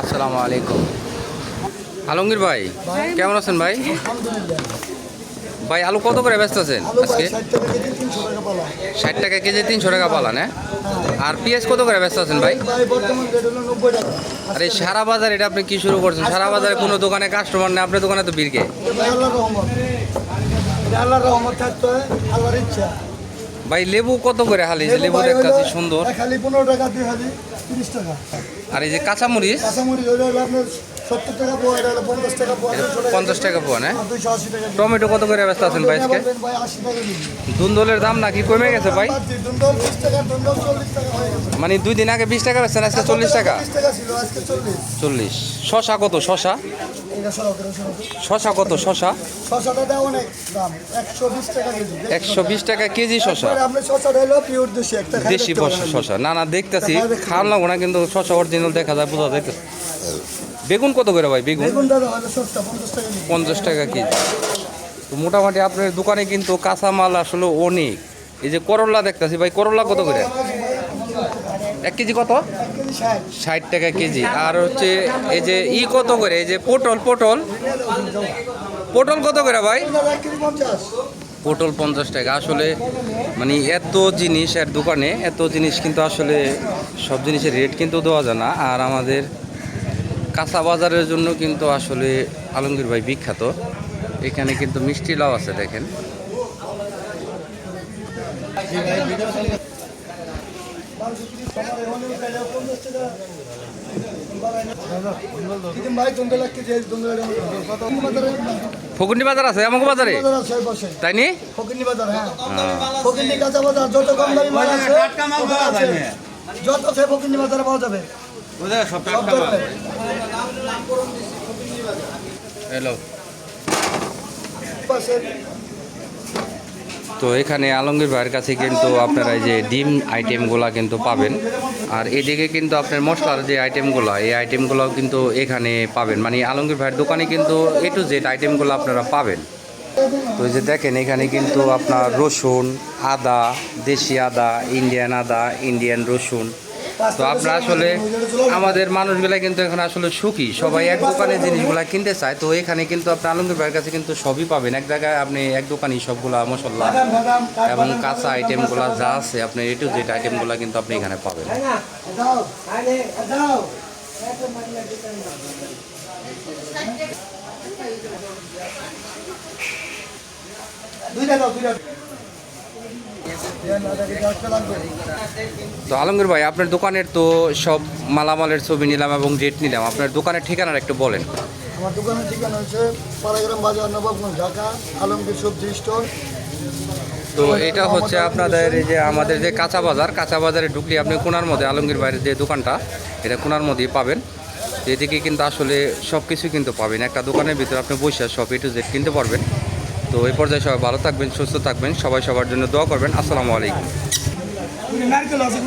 আসসালামু আলাইকুম। আলমগীর ভাই, কেমন আছেন ভাই? ভাই, আলু কত করে ব্যস্ত আছেন আজকে? ষাট টাকা কেজি, তিনশো টাকা পালান আর পেঁয়াজ কত করে ব্যস্ত আছেন ভাই? আরে, সারা বাজার এটা আপনি কি শুরু করছেন? সারা বাজারে কোনো দোকানে কাস্টমার নেই, আপনার দোকানে তো বীরকে আল্লাহর রহমত, আল্লাহর ইচ্ছা। ভাই লেবু কত করে হালি? যে লেবু দেখতেছি সুন্দর। খালি পনেরো টাকা দুই হালি তিরিশ টাকা। আর এই যে কাঁচামরিচ? কাঁচামরিচ আপনার সত্তর টাকা পোয়া এটা হলো পঞ্চাশ টাকা পোয়া পঞ্চাশ টাকা পোয়া না? আর আশি টাকা টমেটো কত করে ব্যস্ত আছেন ভাই আজকে? দুন্দলের দাম নাকি কমে গেছে ভাই? মানে দুই দিন আগে বিশ টাকা বেচছেন আজকে চল্লিশ টাকা? চল্লিশ। শশা কত শশা? শশা কত শশা? একশো বিশ টাকা কেজি। শশা। দেশি পারেন। শশা না না দেখতেছি। দেখা দেখতে খাওয়ার লাগবো না কিন্তু শশা অরিজিনাল দেখা যায় বোঝা যাইতেছে। বেগুন কত করে ভাই? বেগুন? পঞ্চাশ টাকা কেজি। তো মোটামুটি আপনার দোকানে কিন্তু কাঁচামাল আসলে অনেক। এই যে করলা দেখতেছি ভাই করলা কত করে? এক কেজি কত? ষাট টাকা কেজি। আর হচ্ছে এই যে ই কত করে? এই যে পটল পটল? পটল কত করে ভাই? পটল পঞ্চাশ। টাকা। আসলে মানে এত জিনিস এর দোকানে এত জিনিস কিন্তু আসলে সব জিনিসের রেট কিন্তু দেওয়া যায় না। আর আমাদের কাঁচা বাজারের জন্য কিন্তু আসলে আলমগীর ভাই বিখ্যাত। এখানে কিন্তু মিষ্টি লাউ আছে দেখেন। ফকুন্ডি বাজার আছে আমাকে বাজারে বাজার আছে বসে তাই নি? ফকিন্নি বাজার হ্যাঁ। ফকিন্নি কাঁচা বাজার যত কম দামি মাল আছে যত আছে ফকিন্নি বাজারে পাওয়া যাবে। হ্যালো। তো এখানে আলমগীর ভাইয়ের কাছে কিন্তু আপনারা এই যে ডিম আইটেমগুলা কিন্তু পাবেন। আর এদিকে কিন্তু আপনার মশলার যে আইটেমগুলো এই আইটেমগুলোও কিন্তু এখানে পাবেন। মানে আলমগীর ভাইয়ের দোকানে কিন্তু এ টু জেড আইটেমগুলো আপনারা পাবেন। তো যে দেখেন, এখানে কিন্তু আপনার রসুন, আদা, দেশি আদা, ইন্ডিয়ান আদা, ইন্ডিয়ান রসুন। তো আপনারা আসলে আমাদের মানুষগুলা কিন্তু এখন আসলে সুখী। সবাই এক দোকানে জিনিসগুলা কিনতে চায়। তো এখানে কিন্তু আপনি আলমগীর ভাইয়ের কাছে কিন্তু সবই পাবেন। এক জায়গায় আপনি এক দোকানেই সবগুলা, মশলা এবং কাঁচা আইটেমগুলো যা আছে, আপনি এ টু জেড আইটেমগুলো কিন্তু আপনি এখানে পাবেন। দুইটা দাও, দুইটা তো আলমগীর ভাই আপনার দোকানের তো সব মালামালের ছবি নিলাম এবং রেট নিলাম। আপনার দোকানের ঠিকানাটা একটু বলেন। আমার দোকানের ঠিকানা হচ্ছে পাড়াগ্রাম বাজার নবাবগঞ্জ ঢাকা আলমগীর সবজি স্টোর। তো এটা হচ্ছে আপনাদের এই যে আমাদের যে কাঁচা বাজার কাঁচা বাজারে ঢুকলে আপনি কোনার মধ্যে আলমগীর ভাইয়ের যে দোকানটা এটা কোনার মধ্যেই পাবেন। এদিকে কিন্তু আসলে সব কিছু কিন্তু পাবেন। একটা দোকানের ভিতরে আপনি বসে সব এ টু জেড কিনতে পারবেন। তো এই পর্যায়ে সবাই ভালো থাকবেন, সুস্থ থাকবেন। সবাই সবার জন্য দোয়া করবেন। আসসালামু আলাইকুম। নারকেল আছে